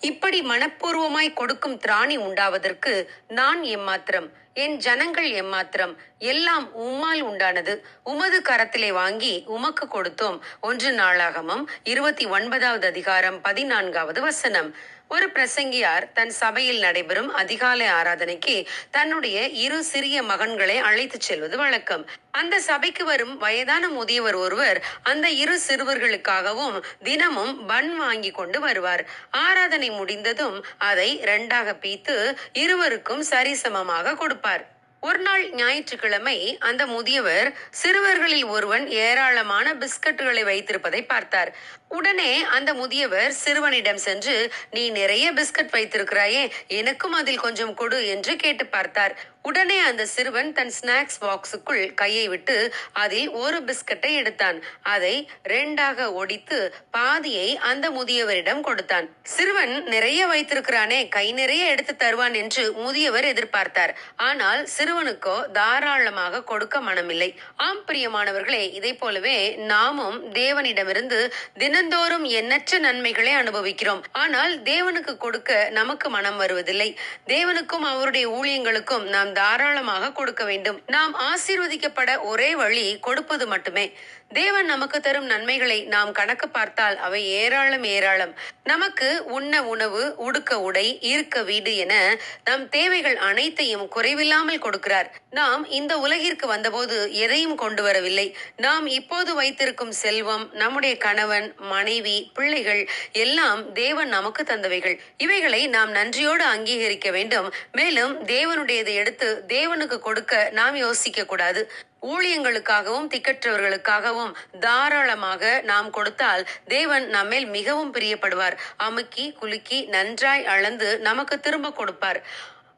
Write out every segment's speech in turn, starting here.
இப்படி மனப்பூர்வமாய் கொடுக்கும் திராணி உண்டாவதற்கு நான் எம்மாத்திரம் என் ஜனங்கள் எம்மாத்திரம் எல்லாம் உம்மால் உண்டானது. உமது கரத்திலே வாங்கி உமக்கு கொடுத்தோம். ஒன்று நாளாகமம் இருபத்தி ஒன்பதாவது அதிகாரம் பதினான்காவது வசனம். ஒரு பிரசங்கியார் தன் சபையில் நடைபெறும் அதிகாலை ஆராதனைக்கு தன்னுடைய இரு சிறிய மகன்களை அழைத்துச் செல்வது வழக்கம். அந்த சபைக்கு வரும் வயதான முதியவர் ஒருவர் அந்த இரு சிறுவர்களுக்காகவும் தினமும் பன் வாங்கி கொண்டு வருவார். ஆராதனை முடிந்ததும் அதை இரண்டாக பீத்து இருவருக்கும் சரிசமமாக கொடுப்பார். ஒரு நாள் ஞாயிற்றுக்கிழமை அந்த முதியவர் சிறுவர்களில் ஒருவன் ஏராளமான பிஸ்கட்டுகளை வைத்திருப்பதை பார்த்தார். உடனே அந்த முதியவர் சிறுவனிடம் சென்று நீ நிறைய பிஸ்கட் வைத்திருக்கிறாயே எனக்கும் அதில் கொஞ்சம் கொடு என்று கேட்டு பார்த்தார். உடனே அந்த சிறுவன் தன் ஸ்நாக்ஸ் பாக்ஸுக்குள் கையை விட்டு அதில் ஒரு பிஸ்கட்டை எடுத்தான். அதை ரெண்டாக ஒடித்து பாதியை அந்த முதியவரிடம் கொடுத்தான். சிறுவன் நிறைய வைத்திருக்கிறானே கை நிறைய எடுத்து தருவான் என்று முதியவர் எதிர்பார்த்தார். ஆனால் சிறுவனுக்கோ தாராளமாக கொடுக்க மனமில்லை. ஆம் பிரியமானவர்களே இதை போலவே நாமும் தேவனிடமிருந்து தினந்தோறும் எண்ணற்ற நன்மைகளை அனுபவிக்கிறோம். ஆனால் தேவனுக்கு கொடுக்க நமக்கு மனம் வருவதில்லை. தேவனுக்கும் அவருடைய ஊழியங்களுக்கும் நாம் தாராளமாக கொடுக்க வேண்டும். நாம் ஆசீர்வதிக்கப்பட ஒரே வழி கொடுப்பது மட்டுமே. தேவன் நமக்கு தரும் நன்மைகளை நாம் கணக்கு பார்த்தால் அவை ஏராளம் ஏராளம். நமக்கு உண்ண உணவு உடுக்க உடை இருக்க வீடு என நம் தேவைகள் அனைத்தையும் குறைவில்லாமல் கொடுக்கிறார். நாம் இந்த உலகிற்கு வந்தபோது எதையும் கொண்டு வரவில்லை. நாம் இப்போது வைத்திருக்கும் செல்வம் நம்முடைய கணவன் மனைவி பிள்ளைகள் எல்லாம் தேவன் நமக்கு தந்தவைகள். இவைகளை நாம் நன்றியோடு அங்கீகரிக்க வேண்டும். மேலும் தேவனுடையதை எடுத்து தேவனுக்கு கொடுக்க நாம் யோசிக்க கூடாது ஊழியங்களுக்காகவும் திக்கற்றவர்களுக்காகவும் தாராளமாக நாம் கொடுத்தால் தேவன் நம்மேல் மிகவும் பிரியப்படுவார். அமுக்கி குலுக்கி நன்றாய் அளந்து நமக்கு திரும்ப கொடுப்பார்.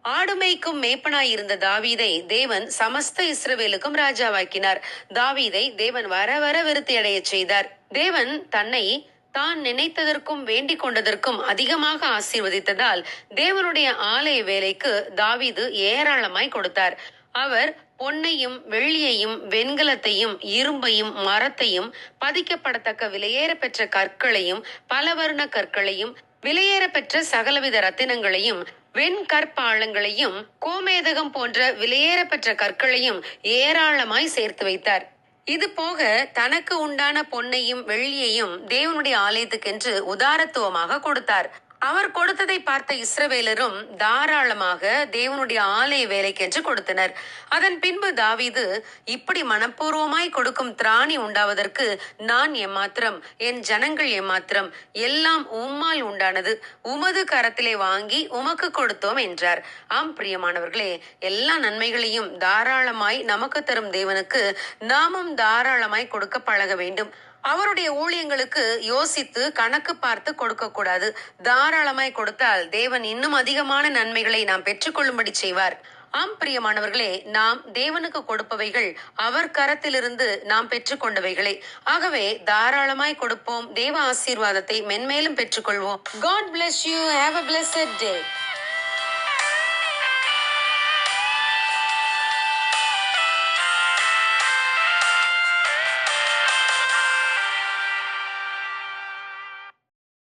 ஆடுமைக்கும் மேப்பனாய் இருந்த தாவீதை தேவன் சமஸ்த இஸ்ரவேலுக்கும் ராஜாவாக்கினார். தாவீதை தேவன் வர வர விருத்தி அடைய செய்தார். தேவன் தன்னை தான் நினைத்ததற்கும் வேண்டிக் கொண்டதற்கும் அதிகமாக ஆசீர்வதித்ததால் தேவனுடைய ஆலய வேலைக்கு தாவீது ஏராளமாய் கொடுத்தார். அவர் பொன்னையும் வெள்ளியையும் வெண்கலத்தையும் இரும்பையும் மரத்தையும் பதிக்கப்படத்தக்க விலையேற பெற்ற கற்களையும் பலவர்ண கற்களையும் விலையேற பெற்ற சகலவித ரத்தினங்களையும் வெண்கற்பாளங்களையும் கோமேதகம் போன்ற விலையேற பெற்ற கற்களையும் ஏராளமாய் சேர்த்து வைத்தார். இது போக தனக்கு உண்டான பொன்னையும் வெள்ளியையும் தேவனுடைய ஆலயத்துக்கென்று உதாரத்துவமாக கொடுத்தார். அவர் கொடுத்ததை பார்த்த இஸ்ரவேலரும் தாராளமாக தேவனுடைய ஆலய வேலைக்கென்று கொடுத்தனர். அதன் பின்பு தாவீது இப்படி மனப்பூர்வமாய் கொடுக்கும் திராணி உண்டாவதற்கு நான் எம்மாத்திரம் என் ஜனங்கள் எம்மாத்திரம் எல்லாம் உம்மால் உண்டானது. உமது கரத்திலே வாங்கி உமக்கு கொடுத்தோம் என்றார். ஆம் பிரியமானவர்களே எல்லா நன்மைகளையும் தாராளமாய் நமக்கு தரும் தேவனுக்கு நாமும் தாராளமாய் கொடுக்க பழக வேண்டும். அவருடைய ஊழியங்களுக்கு யோசித்து கணக்கு பார்த்து கொடுக்க கூடாது. தாராளமாய் கொடுத்தால் தேவன் இன்னும் அதிகமான நன்மைகளை நாம் பெற்றுக்கொள்ளும்படி செய்வார். ஆம் பிரியமானவர்களே நாம் தேவனுக்கு கொடுப்பவைகள் அவர் கரத்திலிருந்து நாம் பெற்றுக்கொண்டவைகளே. ஆகவே தாராளமாய் கொடுப்போம். தேவ ஆசீர்வாதத்தை மென்மேலும் பெற்றுக்கொள்வோம். God bless you have a blessed day